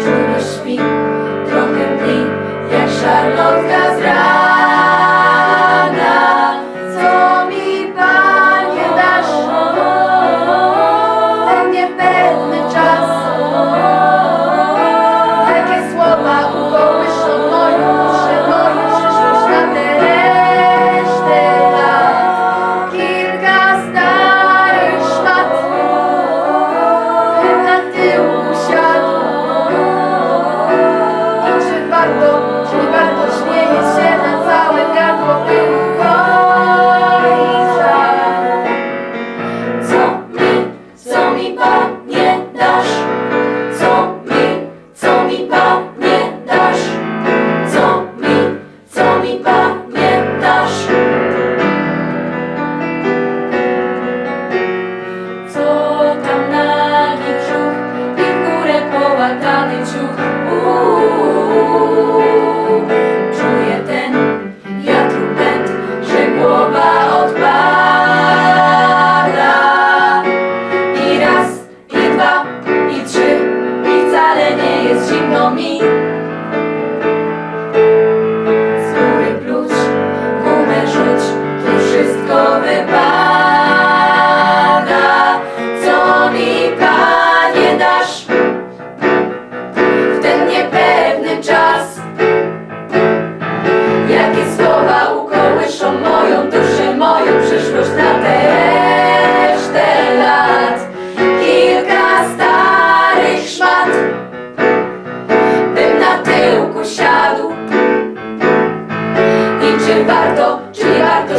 Czujność śpi, trochę mniej, jak Charlotte.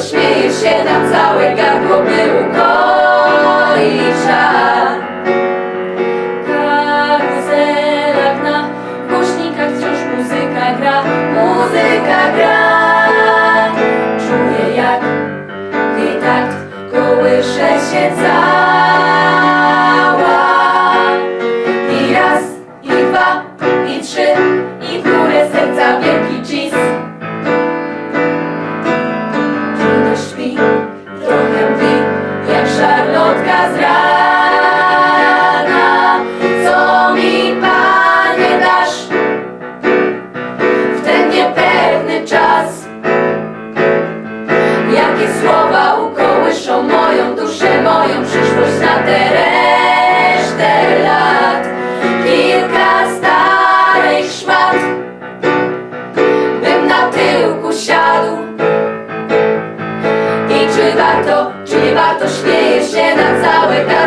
śmiejesz się na całe gardło, by ukoić żal. Karuzela gna, w głośnikach wciąż muzyka gra, muzyka gra. Czuję jak tak kołysze się cały вище над завитами.